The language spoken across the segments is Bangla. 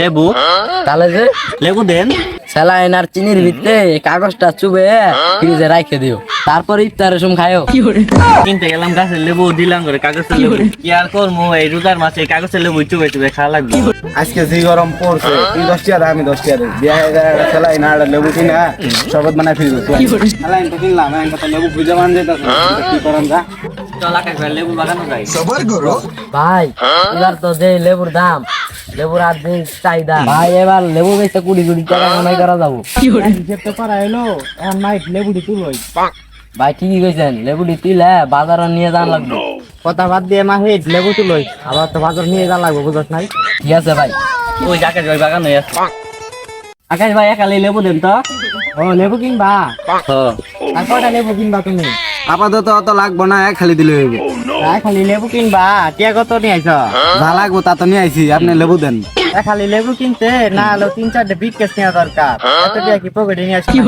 লেবু? তাহলে যে লেবু দেন। স্যালাইন আর চিনির ভিতরে কাগজটা চুবে ফ্রিজে রাখে দিও। তারপর ইফতারের সময় খায়ও। কিনতে গেলাম গাছের লেবু দিলাম করে কাগজের লেবু। কি আর করব এই রোজার মাসে এই কাগজের লেবু চুবে চুবে খাওয়া লাগবে। আজকে যে গরম পড়ছে তুই দশ টাকা আমি দশ টাকা বিয়া হয়ে গেলে খেলাই না একটা লেবু কিনা শরবত বানাই ফিরবো খেলাই তো কিনলাম এখন তো লেবু খুঁজে মান যেতে কি করাম যা। ভাই লেবু বাগানো যাই ভাই এবার তো যে লেবুর দাম লেবুর আর যে চাহিদা ভাই এবার লেবু বেচতে কুড়ি কুড়ি টাকা কামাই করা যাব। যেতে পারা এলো এখন নাইট লেবুটি তুলবই ভাই ঠিকই কইছেন লেবুটি তুলে বাজারে নিয়ে যান লাগবে। কথা বাদ দিয়ে মাহে লেবু তুলই। আবার তো বাজার নিয়ে যা লাগবে বুঝছ নাই? ঠিক আছে ভাই? ওই আকাশ ভাই বাগানো আকাশ ভাই একালে লেবু দেন তো? ও লেবু কিনবা? হ্যাঁ আর কয়টা লেবু কিনবা তুমি? আপাতত অত লাগবো না এক খালি দিলে হইব। খালি লেবু কিনবা টিয়া কত নিয়ে আইছ? যা লাগবো তা তো নিয়ে আইছি আপনি লেবু দেন। খালি লেবু কিনতে না হলো তিন চারটে বিট কেস নেওয়া দরকার। এত টিয়া কি পকেটে নিয়ে আসছি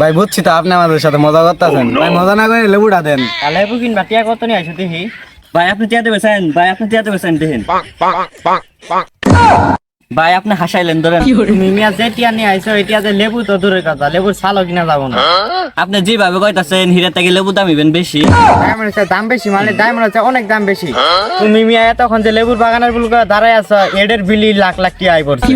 ভাই বুঝছি তো আপনি আমাদের সাথে মজা করতেছেন। ভাই মজা না করে লেবুটা দেন। লেবু কিনবা টিয়া কত নিয়ে আইছো দেখি? ভাই আপনি টিয়াতে বেছেন ভাই আপনি টিয়াতে বেছেন দেখেন। ভাই আপনি হাসাইলেন ধরেন তুমি মিয়া যে টিয়া নিয়ে আইছো এই টিয়াতে লেবু তো দূরের কথা লেবুর ছালও কিনা যাব না। আপনি যেভাবে কইতাছেন হীরা থেকে লেবু দামিবেন বেশি। ডায়মন্ড হচ্ছে দাম বেশি মানে ডায়মন্ড হচ্ছে অনেক দাম বেশি। তুমি মিয়া এতক্ষণ যে লেবুর বাগানের বুল করে দাঁড়ায় আছো এডের বিলি লাখ লাখ টিয়া আই পড়ছে।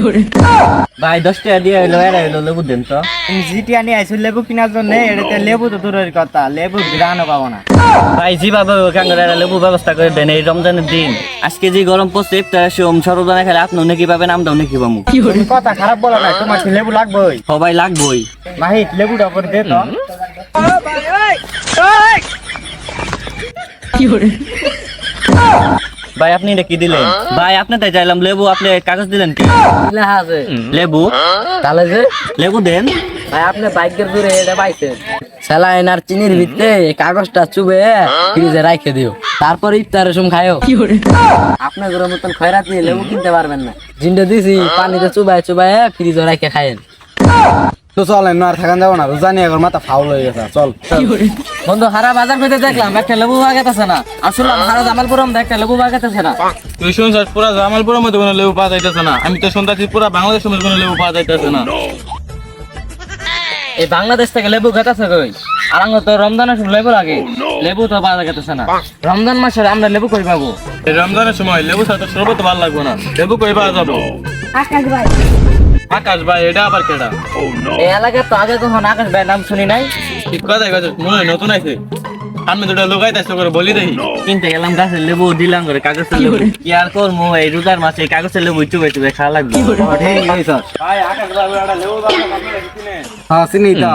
ভাই দশ টাকা দিয়ে হইল এরা হইল লেবু দেন তো। তুমি জি টিয়া নিয়ে আইছো লেবু কেনার জন্য এটাতে লেবু তো দূরের কথা লেবু গ্রানও পাবো না। ভাই যেভাবে কাঙ্গরে লেবু ব্যবস্থা করে দেন এই রমজানের দিন। আজকে যে গরম পড়ছে ইফতার সোম সরবদানা খেলে আপনি নাকি পাবেন আমরাও নাকি পাবো তুমি কথা খারাপ বলো না তোমার কি লেবু লাগবেই? সবাই লাগবই। মাহিত লেবুটা করে দে তো। ভাই আপনি এটা কি দিলেন? ভাই আপনি তাই চাইলাম লেবু আপনি কাগজ দিলেন কি? লেবু? তাহলে যে? লেবু দেন। ভাই আপনি বাইকের দূরে এটা পাইছেন স্যালাইন আর চিনির ভিতরে কাগজটা চুবে ফ্রিজে রাখে দিও। তারপর ইফতারের সময় খায়ও আপনার ঘরের মতন খয়রাত নিয়ে লেবু কিনতে পারবেন না। জিন্ডে দিছি পানিতে চুবায় চুবায় ফ্রিজে রাখে খায়েন তো চল না আর থাকান যাব না। রোজানি এখন মাথা ফাউল হয়ে গেছে। চল বন্ধু হারা বাজার পেতে দেখলাম একটা লেবু বাগাতেছে না। আর হারা জামালপুরম একটা লেবু বাগাতেছে না। তুই শুনছিস পুরা জামালপুরের মধ্যে কোনো লেবু পাওয়া যাইতেছে না। আমি তো শুনতেছি পুরা বাংলাদেশের মধ্যে কোনো লেবু পাওয়া যাইতেছে না। এই বাংলাদেশ থেকে লেবু খেতেছে কই? আর আমরা তো রমজানের সময় লেবু লাগে। লেবু তো ভালো গেতেছে না। রমজান মাসে আমরা লেবু কই পাবো? এই রমজানের সময় লেবু সাথে সর্বত ভালো লাগবে না। লেবু কই পাওয়া যাব? আকাশ ভাই। এটা আবার কেডা? এই এলাকায় তো আগে কখন আকাশ ভাই নাম শুনি নাই? ঠিক কথা কথা মনে হয় নতুন আছে আমি দুটা লোকাই তাইছো করে বলি দেখি কিনতে গেলাম গাছের লেবু দিলাম করে কাগজের লেবু। কি আর করব এই রোজার মাসে এই কাগজের লেবু চুবে চুবে খাওয়া লাগবে। হ্যাঁ চিনি তো।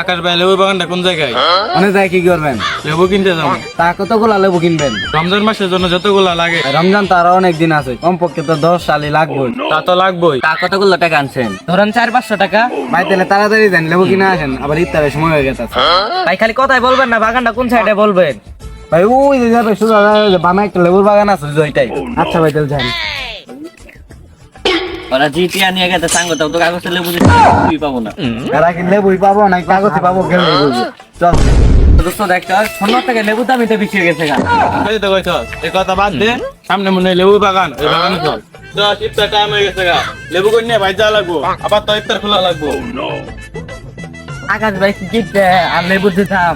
আকাশ ভাই লেবু বাগানটা কোন জায়গায়? অনেক জায়গায় কি করবেন? লেবু কিনতে যাব। তা কতগুলা লেবু কিনবেন? রমজান মাসের জন্য যতগুলা লাগে। রমজান তার অনেক দিন আছে। কমপক্ষে তো দশ সালে লাগবে তা তো লাগবেই। তা কতগুলো টাকা আনছেন? ধরেন চার পাঁচশো টাকা। ভাই তাহলে তাড়াতাড়ি দেন লেবু কিনে আসেন। আবার ইফতারের সময় হয়ে গেছে। ভাই খালি কথাই বলবেন না বাগানটা কোন সাইডে বলবেন। ভাই ওই যে যাবে সোজা বামে একটা লেবুর বাগান আছে ওইটাই। আচ্ছা ভাই তাহলে যান। ওরা নিয়ে গেছে সাঙ্গ তাও তো কাগজের লেবু দিতে পাবো না। এরা কি লেবুই পাবো না কাগজে পাবো গেলে চল। দোস্ত দেখ থেকে লেবু দামিতে বিক্রি হয়ে গেছে গা। তো কইছ এই কথা বাদ দে সামনে মনে লেবু বাগান ওই বাগানে চল। তো ইফতার টাইম হয়ে গেছে গা। লেবু কই নিয়ে ভাই যা লাগবো আবার তো ইফতার খোলা লাগবো। আকাশ ভাই কি আর লেবু দিতাম।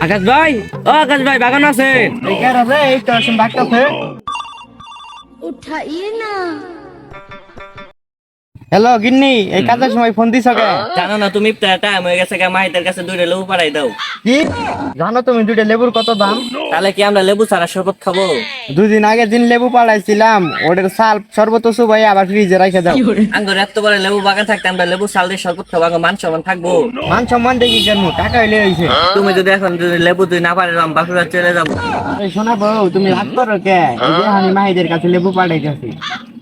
আকাশ ভাই ও আকাশ ভাই বাগান আছেন এই কার আছে? এই তো আসেন বাগান আছে উঠাইয়ে না। হ্যালো গিন্নি এই কাজের সময় ফোন দিছ কে? জানো না তুমি টাইম হয়ে গেছে গা মাহিতের কাছে দুইটা লেবু পাড়াই দাও। কি? জানো তুমি দুইটা লেবুর কত দাম? তাহলে কি আমরা লেবু ছাড়া শরবত খাব? দুই দিন আগে দিন লেবু পাড়াইছিলাম ওটার সাল সর্বত সুবাই আবার ফ্রিজে রেখে দাও। আঙ্গুর এত বড় লেবু বাগান থাকতে আমরা লেবু সাল দিয়ে শরবত খাব আঙ্গুর মান সম্মান থাকব? মান সম্মান দেখি কেন টাকা হইলে হইছে। তুমি যদি এখন যদি লেবু তুই না পারে আমি বাসুরা চলে যাব। এই শোনা বউ তুমি রাগ করো কে? এই যে আমি মাহিদের কাছে লেবু পাঠাইতেছি।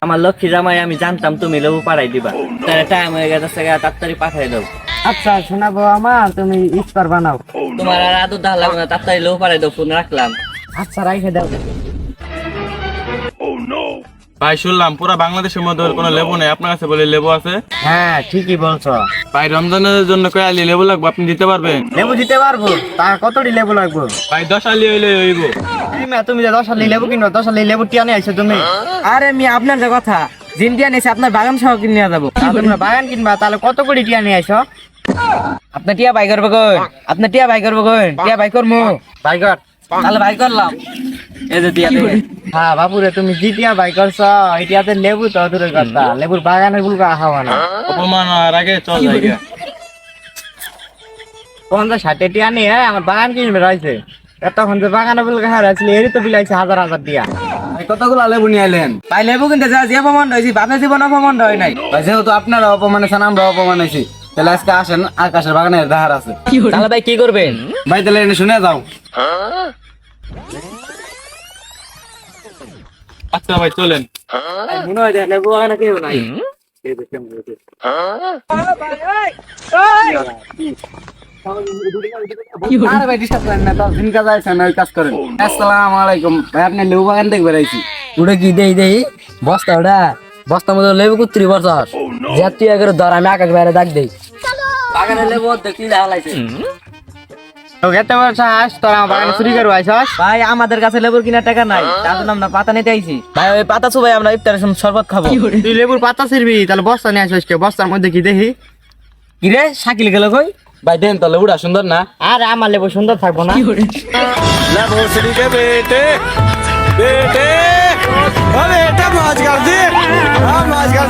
আমার লক্ষ্মী জামাই আমি জানতাম তুমি লেবু পাঠাই দিবা। তাহলে টাইম হয়ে গেছে তাড়াতাড়ি পাঠাই দাও। আচ্ছা শোনা বউ আমার তুমি ইফতার বানাও। তোমার আর আদর দাহ লাগবে না তাড়াতাড়ি লেবু পাঠাই দাও ফোন রাখলাম। আচ্ছা রাইখে দাও। ভাই শুনলাম পুরা বাংলাদেশের মধ্যে কোনো লেবু নেই। আপনার কাছে বলে লেবু আছে? হ্যাঁ ঠিকই বলছো। ভাই রমজানের জন্য কয় আলি লেবু লাগবে? আপনি দিতে পারবেন? লেবু দিতে পারব? তা কতটি লেবু লাগবে? ভাই দশ আলি হইলে হইব। তুমি যে দশ হালি লেবু কিনবা দশ হালি লেবু টিয়া নিয়ে আইছো তুমি। আরে মি আপনার যে কথা জিন দিয়া নিয়েছে আপনার বাগান সহ কিনে যাব। তোমরা বাগান কিনবা তাহলে কত করে টিয়া নিয়ে আইছো? আপনার টিয়া বাই করব আপনার টিয়া বাই করব টিয়া বাই করব তাহলে বাই করলাম। এই যে টিয়া হ্যাঁ বাপুরে তুমি জি টিয়া বাই করছ এটিয়াতে লেবু তো দূরের কথা। লেবুর বাগানেরগুলো খাওয়া না। অপমান হওয়ার আগে চল জায়গা পঞ্চাশ ষাটে টিয়া নিয়ে আমার বাগান কিনবে রয়েছে। তখন যে বাগানে বলে খাওয়া আসলে এরই তো বিলাইছে হাজার হাজার টিয়া কতগুলো লেবু নিয়ে এলেন ভাই লেবু কিনতে যা যে অপমান হয়েছি বাপে জীবন অপমান হয় নাই ভাই যেহেতু আপনারা অপমান আছেন আমরা অপমান আছি তাহলে আজকে আসেন আকাশের বাগানের ধার আছে তাহলে ভাই কি করবেন ভাই তাহলে এনে শুনে যাও আচ্ছা ভাই চলেন মনে হয় লেবু বাগানে কেউ নাই ভাই করে আমাদের কাছে লেবুর কিনার টাকা নাই তার আমরা পাতা নিতে আইছি ভাই ওই পাতা চুবাই আমরা ইফতারের সময় শরবত খাব তুই লেবুর পাতা ছিড়বি তাহলে বস্তা নিয়ে আসিস বস্তার মধ্যে কি দেখি কি রে, শাকিল গেল কই? ভাই দেন তো লেবুটা সুন্দর না? আর আমার লেবু সুন্দর থাকব না। লেবু শ্রীকে বেটে বেটে আরে এটা মাছ কাট